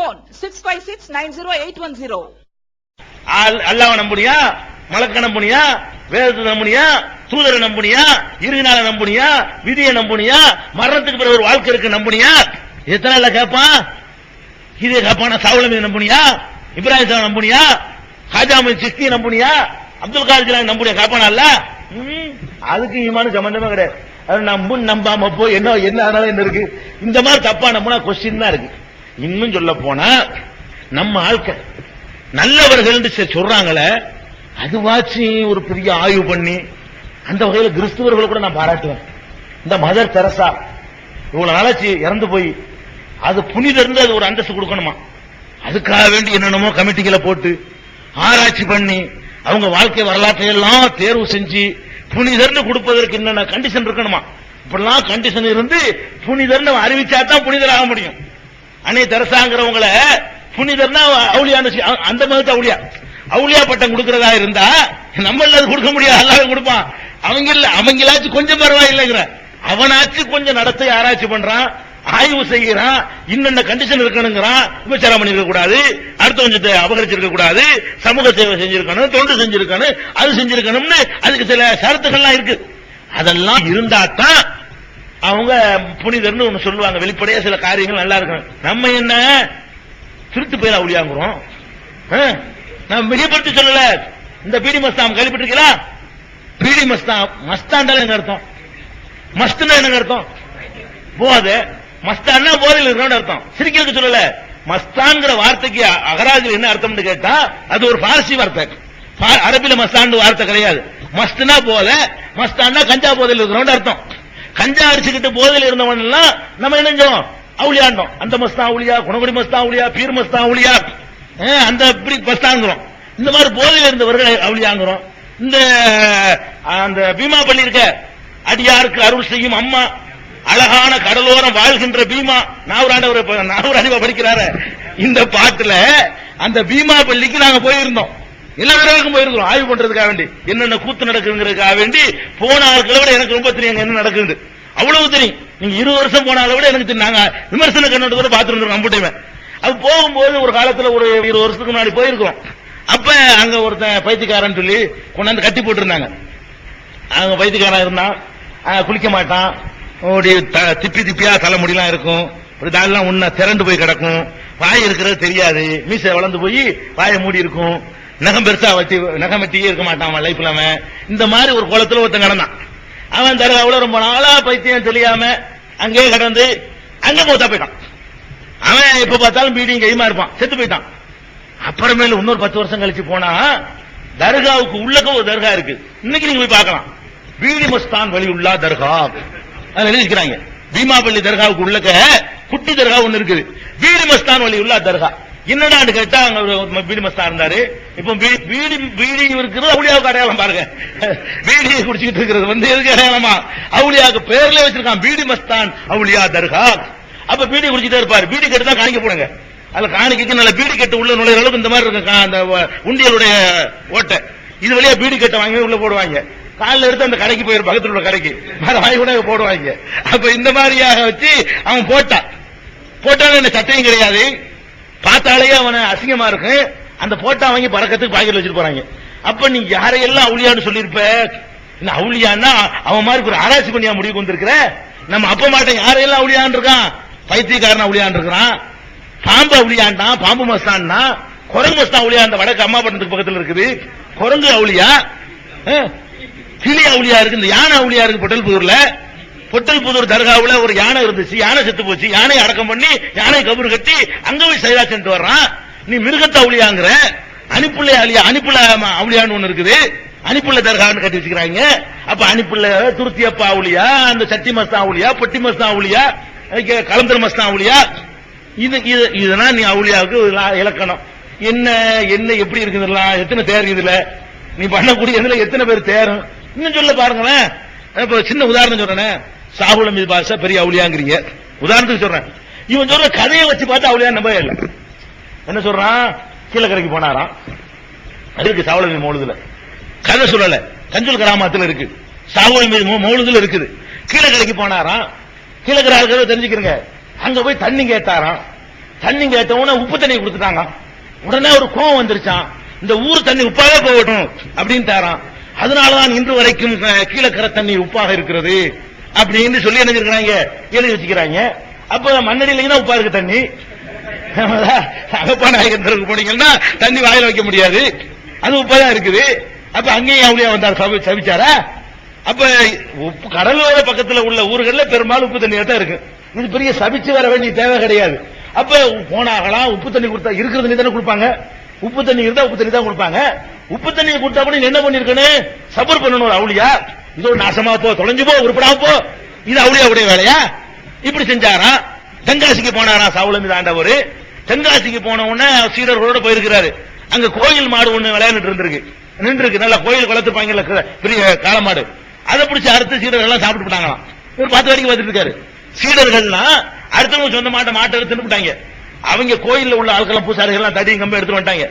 Phone 656-90810. அல்- அல்லாவ நம்புனியா? மலக்க நம்புனியா? வேதத்தை நம்புனியா? தூதரை நம்புனியா? இருநாள நம்புனியா? விதியை நம்புனியா? மரணத்துக்கு பிறகு ஒரு வாழ்க்கை இருக்கு நம்புனியா? எத்தனை இல்ல கேட்பான் இது கேட்பான மீது நம்புனியா? இப்ராஹிம் சாஹ் நம்புனியா? ஹாஜாமின் சிஸ்தி நம்புனியா? அப்துல் காதர் ஜிலானி நம்புனியா? கேட்பானல்ல ம், அதுக்கு ஈமானு சம்பந்தமே கிடையாது. அது நம்பு நம்பாம போய் என்ன என்ன ஆனாலும் என்ன இருக்கு? இந்த மாதிரி தப்பா நம்பினா கொஸ்டின் தான் இருக்கு. இன்னும் சொல்ல போனா நம்ம ஆட்கள் நல்லவர்கள் சொல்றாங்களே அதுவாச்சு ஒரு பெரிய ஆய்வு பண்ணி அந்த வகையில் கிறிஸ்துவர்களை கூட நான் பாராட்டுவேன். இந்த மதர் தெரசா இவ்வளவு நாளாச்சு இறந்து போய் அது புனிதர்ந்து அது ஒரு அந்தஸ்து கொடுக்கணுமா? அதுக்காக வேண்டி என்னென்னமோ கமிட்டிகளை போட்டு ஆராய்ச்சி பண்ணி அவங்க வாழ்க்கை வரலாற்றை எல்லாம் தேர்வு செஞ்சு புனிதர்னு கொடுப்பதற்கு என்னென்ன கண்டிஷன் இருக்கணுமா? இப்படிலாம் கண்டிஷன் இருந்து புனிதர்னு அறிவிச்சா தான் புனிதர் ஆக முடியும். அன்னை தெரசாங்கிறவங்கள புனிதர்னா அவுளியான்னு அந்த மதத்தை அவுளியா? அவுளியா பட்டம் கொடுக்கறதா இருந்தா நம்மள அது கொடுக்க முடியாது அல்லாஹ் கொடுப்பான். அவங்க இல்ல அவங்களாச்சும் கொஞ்சம் பரவாயில்லைங்கிற. அவனாச்சும் கொஞ்சம் நடத்தை ஆராய்ச்சி பண்றான் ஆய்வு செய்கிறான் இன்னென்ன கண்டிஷன் இருக்கணுங்கிறான் விபச்சாரம் பண்ணிருக்க கூடாது அடுத்த கொஞ்சத்தை அபகரிச்சிருக்க கூடாது சமூக சேவை செஞ்சிருக்கணும் தொண்டு செஞ்சிருக்கணும் அது செஞ்சிருக்கணும்னு அதுக்கு சில ஷரத்துகள்லாம் இருக்கு. அதெல்லாம் இருந்தா தான் அவங்க புனிதர்னு ஒண்ணு சொல்லுவாங்க. வெளிப்படையா சில காரியங்கள் நல்லா இருக்கும் நம்ம என்ன? திருத்து பேர் அவுளியாங்கிறோம் ஆ? நான் மிகப்படுத்தி சொல்லல. இந்த பீடி மஸ்தான் கேள்விப்பட்டிருக்கீங்களா? பீடி மஸ்தான் மஸ்தாண்டால என்ன அர்த்தம்? மஸ்துன்னா என்ன அர்த்தம்? போதை மஸ்தான்னா போதையில் இருக்கணும்னு அர்த்தம். சிரிக்கிறதுக்கு சொல்லல. மஸ்தான்ங்கிற வார்த்தைக்கு அ- என்ன அர்த்தம்னு கேட்டா அது ஒரு பாரசி வார்த்தை. அரபில மஸ்தான் வார்த்தை கிடையாது. மஸ்துனா போல மஸ்தான்னா கஞ்சா போதையில் இருக்கிறோம்னு அர்த்தம். கஞ்சா அடிச்சுக்கிட்டு போதையில் இருந்தவன் எல்லாம் நம்ம இணைஞ்சோம் அவுளியாண்டோம். அந்த மஸ்தான் அவுளியா குணகுடி மஸ்தான் அவுளியா பீர் மஸ்தான் அவுளியா. அந்த இப்படி மஸ்தாங்கிறோம் இந்த மாதிரி போதையில் இருந்தவர்கள் அவுளியாங்கிறோம். இந்த அந்த பீமா பள்ளி இருக்க அடியாருக்கு அருள் செய்யும் அம்மா அழகான கடலோரம் வாழ்கின்ற பீமா நாவராண்டவர் நாவராண்டிவா படிக்கிறாரு. இந்த பாட்டுல அந்த பீமா பள்ளிக்கு நாங்க போயிருந்தோம். எல்லா தடவைக்கும் போயிருக்கிறோம். ஆய்வு பண்றதுக்காக வேண்டி. என்னென்ன கூத்து நடக்குதுங்கிறதுக்காக வேண்டி போன ஆட்களை விட எனக்கு ரொம்ப தெரியும் என்ன நடக்குது அவ்வளவு தெரியும். நீங்க இரு வருஷம் போனால விட எனக்கு தெரியும். நாங்க விமர்சன கண்ணோட்டத்தோட பார்த்துருந்தோம் நம்பிட்டுவேன் அது போகும்போது ஒரு காலத்துல ஒரு இருபது வருஷத்துக்கு முன்னாடி போயிருக்கோம். அப்ப அங்க ஒருத்தன் பைத்தியக்காரன் சொல்லி கொண்டாந்து கட்டி போட்டிருந்தாங்க. அவங்க பைத்தியக்காரன் இருந்தான் குளிக்க மாட்டான். ஓடி த- திப்பி திப்பியா தலைமுடிலாம் இருக்கும். ஒரு தாள்லாம் உன்ன திரண்டு போய் கிடக்கும். வாய் இருக்கிறது தெரியாது. மீசை வளர்ந்து போய் வாயை மூடி இருக்கும். நகம் பெருசா வச்சு நகம் வெட்டியே இருக்க மாட்டான் அவன் லைஃப்ல அவன். இந்த மாதிரி ஒரு குளத்துல ஒருத்தன் கிடந்தான் அவன் தர்காவுல ரொம்ப நாளா பைத்தியம் தெரியாம அங்கேயே கடந்து அங்க மூத்தா போயிட்டான். அவன் எப்ப பார்த்தாலும் பீடிங் கைமா இருப்பான் செத்து போயிட்டான். அப்புறமேல இன்னொரு பத்து வருஷம் கழிச்சு போனா தர்காவுக்கு உள்ளக்க ஒரு தர்கா இருக்கு. இன்னைக்கு நீங்க போய் பார்க்கலாம். பீடி மஸ்தான் வழி உள்ளா தர்கா. அதுல எழுதிக்கிறாங்க பீமாபள்ளி தர்காவுக்கு உள்ளக்க குட்டி தர்கா ஒன்னு இருக்குது. பீடி மஸ்தான் வழி உள்ளா தர்கா. என்னடான்னு கேட்டா அங்க ஒரு பீடி மஸ்தான் இருந்தாரு. இப்ப பீ- பீடி பீடி இருக்கிறது அவுளியாவுக்கு அடையாளம் பாருங்க. பீடியை குடிச்சிட்டு இருக்கிறது வந்து எதுக்கு அடையாளமா? அவுளியாவுக்கு பேர்ல வச்சிருக்கான். பீடி மஸ்தான் அவுளியா தர்கா. அப்ப பீடி குடிச்சிட்டே இருப்பாரு. பீடி கட்டு தான் காணிக்க போடுங்க. அதுல காணிக்கு நல்ல பீடி கட்டு உள்ள நுழைய அளவுக்கு இந்த மாதிரி இருக்கும் அந்த உண்டியலுடைய ஓட்டை. இது வழியா பீடி கட்டை வாங்கி உள்ள போடுவாங்க. காலைல எடுத்து அந்த கடைக்கு போயிரு பக்கத்தில் உள்ள கடைக்கு. வாங்கி கூட போடுவாங்க. அப்ப இந்த மாதிரியாக வச்சு அவன் போட்டான். போட்டான்னு என்ன சட்டையும் கிடையாது. பார்த்தாலே அவனை அசிங்கமா இருக்கு. அந்த போட்டா வாங்கி பறக்கத்துக்கு பாக்கெட்ல வச்சுட்டு போறாங்க. அப்ப நீ யாரையெல்லாம் அவுளியான்னு சொல்லியிருப்ப? என்ன அவுளியான்னா அவன் மாதிரி ஒரு ஆராய்ச்சி பண்ணியா முடிவுக்கு வந்திருக்கிற நம்ம அப்ப மாட்டேன் யாரையெல்லாம் அவுளியான் இருக்கான்? பைத்தியக்காரன் அவுளியான் இருக்கிறான். பாம்பு அவுளியான்டா பாம்பு மஸ்தான்னா குரங்கு மஸ்தான் அவுளியா அந்த வடக்கு அம்மா பட்டணத்துக்கு பக்கத்துல இருக்குது. குரங்கு அவுளியா? கிளி அவுளியா இருக்கு இந்த யானை அவுளியா இருக்கு பொட்டல் புதூர் தர்காவுல ஒரு யானை இருந்துச்சு. யானை செத்து போச்சு. யானை அடக்கம் பண்ணி யானை கபூர் கட்டி அங்க போய் சைதா சென்று வர்றான். நீ மிருகத்தை அவளியாங்கிற. அனுப்புள்ள அழியா அனுப்புள்ள அவளியான்னு ஒண்ணு இருக்குது. அனுப்புள்ள தர்கான்னு கட்டி வச்சுக்கிறாங்க. அப்ப அனுப்புள்ள துருத்தியப்பா அவளியா அந்த சட்டி மஸ்தான் அவளியா பொட்டி மஸ்தான் அவளியா கலந்தர் மஸ்தான் அவளியா. இது இது இதெல்லாம் நீ அவளியாவுக்கு இலக்கணம். என்ன என்ன எப்படி இருக்குதுலாம் எத்தனை தேர் இதுல? நீ பண்ணக்கூடிய இதுல எத்தனை பேர் தேரும் இன்னும் சொல்ல பாருங்களேன். இப்ப சின்ன உதாரணம் சொல்றேன் சாகுலம் பாசா பாஷா பெரிய அவுளியாங்கிறீங்க. உதாரணத்துக்கு சொல்றேன். இவன் சொல்ற கதையை வச்சு பார்த்து அவுளியா நம்ப இல்லை. என்ன சொல்றான்? கீழக்கரைக்கு போனாராம். அது இருக்கு சாவளமி மௌலுதுல கதை சொல்லல. கஞ்சல் கிராமத்துல இருக்கு. சாவளமி மௌலுதுல இருக்குது. கீழக்கரைக்கு போனாராம். கீழக்கரை ஆளுக்கிறத தெரிஞ்சுக்கிறங்க. அங்க போய் தண்ணி கேட்டாராம். தண்ணி கேட்டவன உப்பு தண்ணி கொடுத்துட்டாங்க. உடனே ஒரு கோவம் வந்துருச்சான் இந்த ஊர் தண்ணி உப்பாவே போகட்டும் அப்படின்னு தாரான் அதனாலதான் இன்று வரைக்கும் கீழக்கரை தண்ணி உப்பாக இருக்கிறது. அப்படின்னு சொல்லி என்ன இருக்கிறாங்க எழுதி வச்சுக்கிறாங்க அப்ப மண்ணடியில உப்பா இருக்கு தண்ணி. அகப்பா நாயகன் போனீங்கன்னா தண்ணி வாயில வைக்க முடியாது. அது உப்பா தான் இருக்குது. அப்ப அங்கேயும் அவளியா வந்தார்? சவி- சவிச்சாரா? அப்ப உப்பு கடலோர பக்கத்துல உள்ள ஊர்கள்ல பெரும்பாலும் உப்பு தண்ணியா தான் இருக்கு. இது பெரிய சபிச்சு வர வேண்டிய தேவை கிடையாது. அப்ப போனாகலாம் உப்பு தண்ணி கொடுத்தா இருக்கிற தண்ணி தானே கொடுப்பாங்க. உப்பு தண்ணி இருந்தா உப்பு தண்ணி தான் கொடுப்பாங்க. உப்பு தண்ணியை கொடுத்தா கூட நீ என்ன பண்ணிருக்கேன்னு சபர் பண்ணணும் ஒரு இதோ நாசமா போ தொலைஞ்சு போ உருப்படா போ. இது அவுளியாவுடைய வேலையா? இப்படி செஞ்சாராம் தென்காசிக்கு போனாராம் சாவுல மீது ஆண்டவர்? தென்காசிக்கு போன உடனே சீடர்களோட போயிருக்கிறாரு. அங்க கோயில் மாடு ஒண்ணு விளையாண்டுட்டு இருந்திருக்கு. நின்று இருக்கு நல்லா கோயில் குளத்து க- பெரிய காலமாடு அதை பிடிச்சி அடுத்த சீடர்கள் எல்லாம் சாப்பிட்டு போட்டாங்களாம் இவர் பத்து வரைக்கும் பார்த்துட்டு இருக்காரு. சீடர்கள்லாம் அடுத்தவங்க சொந்த மாட்டை மாட்டை எடுத்து தின்னுட்டாங்க அவங்க கோயில்ல உள்ள ஆட்கள் பூசாரிகள் எல்லாம் தடியும் கம்பி எடுத்து வந்துட்டாங்க.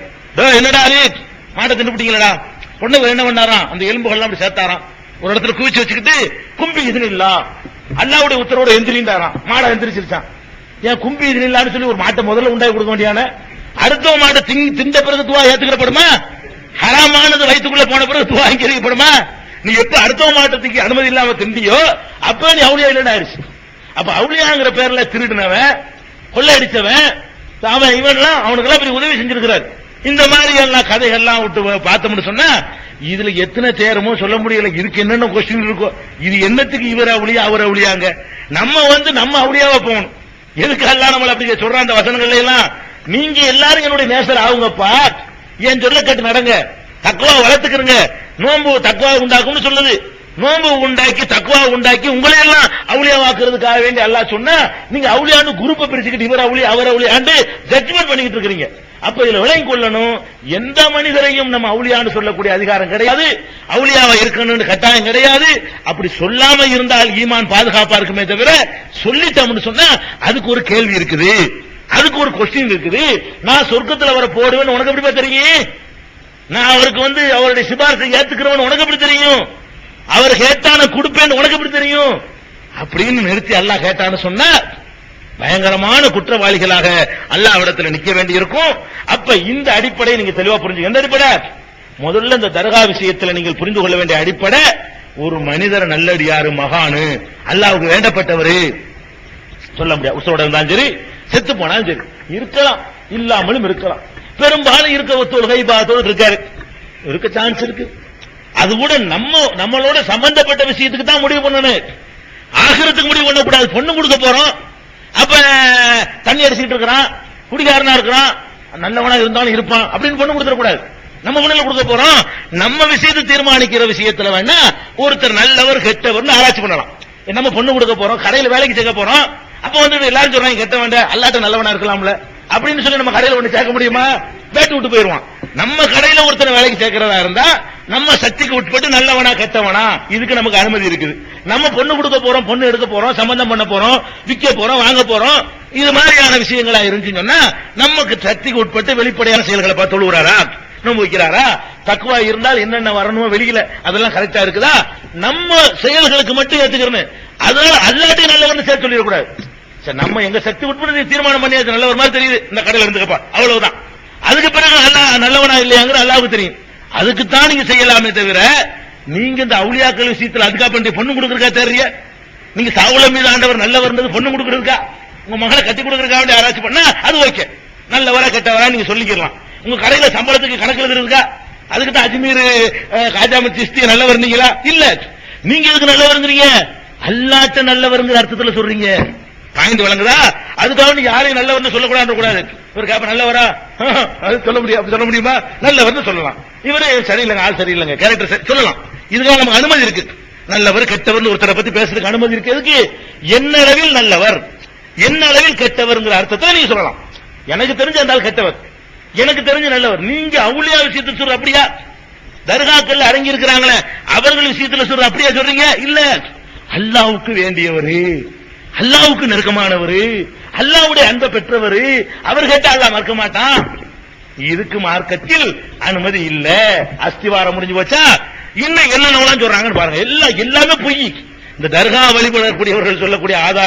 என்னடா அது மாட்டை தின்னுபிட்டீங்களடா உடனே என்ன பண்ணாராம்? அந்த எலும்புகள்லாம் அப்படி சேர்த்தாராம். ஒரு இடத்துல குவிச்சு வச்சுக்கிட்டு கும்பி இது இல்லா அல்லாவுடைய உத்தரவோட எந்திரிந்தாராம். மாடை எந்திரிச்சிருச்சான் ஏன் கும்பி இது இல்லான்னு சொல்லி ஒரு மாட்டை முதல்ல உண்டாகி கொடுக்க வேண்டியான அடுத்த மாட்டை திங் திண்ட பிறகு துவா ஏத்துக்கிறப்படுமா? ஹராமானது வயிற்றுக்குள்ள போன பிறகு துவா அங்கீகரிக்கப்படுமா? நீ எப்ப அடுத்த மாட்டத்துக்கு அனுமதி இல்லாம திண்டியோ அப்ப நீ அவுளியா இல்லைன்னு ஆயிடுச்சு. அப்ப அவுளியாங்கிற பேர்ல திருடினவன் கொள்ளையடிச்சவன் அவன் இவன்லாம் அவனுக்கெல்லாம் பெரிய உதவி செஞ்சிருக்கிறார். இந்த மாதிரி எல்லாம் கதைகள்லாம் விட்டு பார்த்தோம்னு சொன்னா இதுல எத்தனை தேரமோ சொல்ல முடியல. இதுக்கு என்னென்ன கொஸ்டின் இருக்கோ. இது என்னத்துக்கு இவர் அவளியா அவர் அவளியாங்க நம்ம வந்து நம்ம அவளியாவா போகணும். எதுக்கு எல்லாம் நம்மள அப்படி சொல்ற அந்த வசனங்கள்ல எல்லாம்? நீங்க எல்லாரும் என்னுடைய நேசர் ஆகுங்கப்பா. என் சொல்ல கேட்டு நடங்க. தக்குவா வளர்த்துக்கிறங்க. நோன்பு தக்குவா உண்டாக்கும்னு சொல்லுது. நோம்பு உண்டாக்கி தக்குவா உண்டாக்கி உங்களை எல்லாம் அவுளியாவாக்குறதுக்காக வேண்டி எல்லாம் சொன்னா நீங்க அவுளியான்னு குரூப்பை பிரிச்சுக்கிட்டு இவர் அவுளி அவர் அவுளியாண்டு ஜட்ஜ்மெண்ட் பண்ணிக்கிட்டு இருக்கிறீங்க. அப்ப இதுல விளங்கி கொள்ளணும் எந்த மனிதரையும் நம்ம அவுளியான்னு சொல்லக்கூடிய அதிகாரம் கிடையாது. அவுளியாவா இருக்கணும்னு கட்டாயம் கிடையாது. அப்படி சொல்லாம இருந்தால் ஈமான் பாதுகாப்பா இருக்குமே தவிர சொல்லிட்டோம்னு சொன்னா அதுக்கு ஒரு கேள்வி இருக்குது. அதுக்கு ஒரு கொஸ்டின் இருக்குது. நான் சொர்க்கத்துல வர போடுவேன்னு உனக்கு எப்படி தெரியும்? நான் அவருக்கு வந்து அவருடைய சிபாரிசை ஏத்துக்கிறவன் உனக்கு எப்படி தெரியும்? அவர் கேட்டான கொடுப்பேன்னு உனக்கு எப்படி தெரியும்? அப்படின்னு நிறுத்தி அல்லாஹ் கேட்டான்னு சொன்னா பயங்கரமான குற்றவாளிகளாக அல்லாஹ்விடத்துல நிக்க வேண்டியிருக்கும். அப்ப இந்த அடிப்படையை நீங்க தெளிவா புரிஞ்சு எந்த அடிப்படை? முதல்ல இந்த தர்கா விஷயத்துல நீங்கள் புரிந்து கொள்ள வேண்டிய அடிப்படை ஒரு மனிதர் நல்லடியாரு மகானு அல்லாவுக்கு வேண்டப்பட்டவரு. சொல்ல முடியாது உசோட இருந்தாலும் சரி செத்து போனாலும் சரி இருக்கலாம் இல்லாமலும் இருக்கலாம். பெரும்பாலும் இருக்க ஒரு தொழுகை பாத்தோடு இருக்காரு. இருக்க சான்ஸ் இருக்கு. அது கூட நம்ம நம்மளோட சம்பந்தப்பட்ட விஷயத்துக்கு தான் முடிவு பண்ணணும். ஆகிரத்துக்கு முடிவு பண்ணக்கூடாது. பொண்ணு கொடுக்க போறோம். அப்ப தண்ணி அடிச்சுட்டு இருக்கிறான். குடிகாரனா இருக்கிறான். நல்லவனா இருந்தாலும் இருப்பான். அப்படின்னு பொண்ணு கொடுத்துடக்கூடாது. நம்ம பொண்ணுல கொடுக்க போறோம். நம்ம விஷயத்தை தீர்மானிக்கிற விஷயத்துல வேணா ஒருத்தர் நல்லவர் கெட்டவர்னு ஆராய்ச்சி பண்ணலாம். நம்ம பொண்ணு கொடுக்க போறோம். கடையில வேலைக்கு சேர்க்க போறோம். அப்ப வந்து எல்லாரும் சொல்றாங்க கெட்ட வேண்டாம் அல்லாட்ட நல்லவனா இருக்கலாம்ல. அப்படின்னு சொல்லி நம்ம கடையில ஒண்ணு சேர்க்க முடியுமா? பேட்டு விட்டு போயிருவான். நம்ம கடையில ஒருத்தர் வேலைக்கு சேர்க்கிறதா இருந்தா நம்ம சக்திக்கு உட்பட்டு நல்லவனா கெட்டவனா இதுக்கு நமக்கு அனுமதி இருக்குது. நம்ம பொண்ணு கொடுக்க போறோம் பொண்ணு எடுக்க போறோம் சம்பந்தம் பண்ண போறோம் விற்க போறோம் வாங்க போறோம் இது மாதிரியான விஷயங்களா இருந்துச்சுன்னு சொன்னா நமக்கு சக்திக்கு உட்பட்டு வெளிப்படையான செயல்களை பார்த்து தொழுகிறாரா? நோன்பு வைக்கிறாரா தக்குவா இருந்தால் என்னென்ன வரணுமோ வெளியில அதெல்லாம் கரெக்டா இருக்குதா? நம்ம செயல்களுக்கு மட்டும் ஏத்துக்கிறோம். அதனால அல்லாட்டையும் நல்லவர்னு சேர்த்து சொல்லிடக்கூடாது. சரி நம்ம எங்க சக்தி உட்பட நீ தீர்மானம் பண்ணியாச்சு நல்லவர் மாதிரி தெரியுது. இந்த கடையில இருந்துக்கப்பா. அவ்வளவுதான். அதுக்கு பிறகு அல்லா நல்லவனா இல்லையாங்கிற அல்லாவுக்கு தெரியும். அதுக்குத்தான் நீங்க செய்யலாமே தவிர நீங்க இந்த அவுளியாக்கள் விஷயத்தில் அதுக்காக பண்ணி பொண்ணு கொடுக்கறக்கா தெரிய நீங்க சாவுல மீது ஆண்டவர் நல்லவர் பொண்ணு கொடுக்கறதுக்கா? உங்க மகளை கட்டி கொடுக்கறதுக்காக வேண்டிய யாராச்சும் பண்ணா அது ஓகே. நல்லவரா கெட்டவரா நீங்க சொல்லிக்கலாம் உங்க கடையில சம்பளத்துக்கு கணக்கு எழுதுறதுக்கா? அதுக்கு தான் அஜ்மீர் அஹ், காஜாமத் சிஸ்தி நல்லவர் இருந்தீங்களா? இல்ல. நீங்க எதுக்கு நல்லவருங்கிறீங்க அல்லாட்ட நல்லவருங்கிற அர்த்தத்தில் சொல்றீங்க. பாய்ந்து வழங்குதா அதுக்காக நீங்க யாரையும் நல்லவர்னு சொல்லக்கூடாது. கூடாது இவர் காப்ப நல்லவரா? அது சொல்ல முடியும் சொல்ல முடியுமா? நல்லவர்னு சொல்லலாம். இவரு சரியில்லைங்க ஆள் சரியில்லைங்க கேரக்டர் சொல்லலாம். இதுக்காக நமக்கு அனுமதி இருக்கு. நல்லவர் கெட்டவர் ஒருத்தரை பத்தி பேசுறதுக்கு அனுமதி இருக்கு. எதுக்கு? என்ன அளவில் நல்லவர் என்ன அளவில் கெட்டவர்ங்கிற அர்த்தத்தை நீங்க சொல்லலாம். எனக்கு தெரிஞ்ச அந்த ஆள் கெட்டவர். எனக்கு தெரிஞ்ச நல்லவர். நீங்க அவுளியா விஷயத்தில் சொல்ற அப்படியா? தர்காக்கள் அடங்கி இருக்கிறாங்களே அவர்கள் விஷயத்துல சொல்ற அப்படியா சொல்றீங்க? இல்ல. அல்லாவுக்கு வேண்டியவரு. அல்லாவுக்கு நெருக்கமானவரு அல்லாவுடைய அன்பை பெற்றவரு அவர் கேட்டா அல்லாஹ் மறக்க மாட்டான். இதுக்கு மார்க்கத்தில் அனுமதி இல்ல. அஸ்திவாரம் முடிஞ்சு போச்சா? இன்னும் என்னென்னலாம் சொல்றாங்கன்னு பாருங்க. எல்லாம் எல்லாமே பொய். இந்த தர்கா வழிபடக்கூடியவர்கள் சொல்லக்கூடிய ஆதாரம்